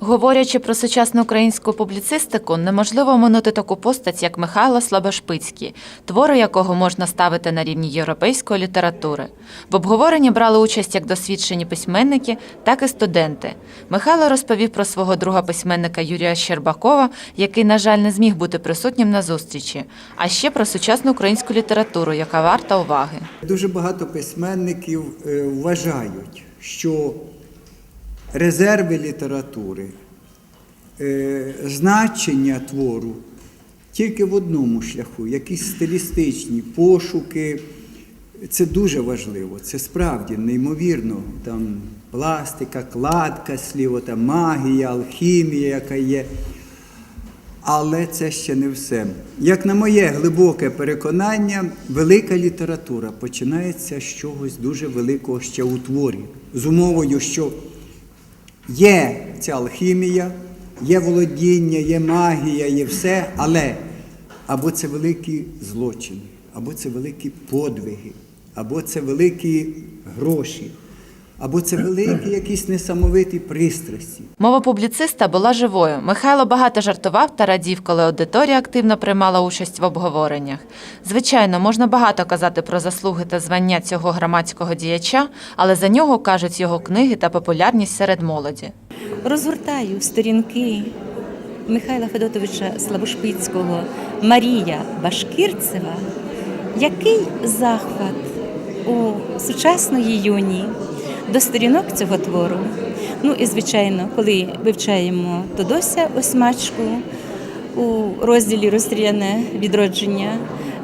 Говорячи про сучасну українську публіцистику, неможливо оминути таку постать, як Михайло Слабошпицький, твори якого можна ставити на рівні європейської літератури. В обговоренні брали участь як досвідчені письменники, так і студенти. Михайло розповів про свого друга письменника Юрія Щербакова, який, на жаль, не зміг бути присутнім на зустрічі, а ще про сучасну українську літературу, яка варта уваги. Дуже багато письменників е, вважають, що резерви літератури, е, значення твору тільки в одному шляху, якісь стилістичні пошуки. Це дуже важливо, це справді неймовірно. Там пластика, кладка слів, там магія, алхімія, яка є. Але це ще не все. Як на моє глибоке переконання, велика література починається з чогось дуже великого ще у творі, з умовою, що є ця алхімія, є володіння, є магія, є все, але або це великі злочини, або це великі подвиги, або це великі гроші, або це великі якісь несамовиті пристрасті. Мова публіциста була живою. Михайло багато жартував та радів, коли аудиторія активно приймала участь в обговореннях. Звичайно, можна багато казати про заслуги та звання цього громадського діяча, але за нього кажуть його книги та популярність серед молоді. розгортаю сторінки Михайла Федотовича Слабошпицького Марія Башкірцева, який захват у сучасної юні до сторінок цього твору. Ну і звичайно, коли вивчаємо Тодося Осьмачку у розділі Розстріляне відродження,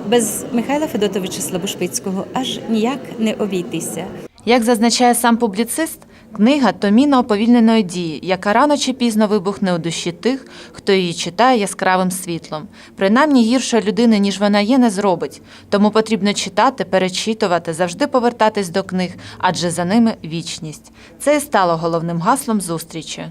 без Михайла Федотовича Слабошпицького аж ніяк не обійтися. Як зазначає сам публіцист, книга то міна дії, яка рано чи пізно вибухне у душі тих, хто її читає яскравим світлом. Принаймні гіршої людини, ніж вона є, не зробить. Тому потрібно читати, перечитувати, завжди повертатись до книг, адже за ними вічність. Це і стало головним гаслом зустрічі.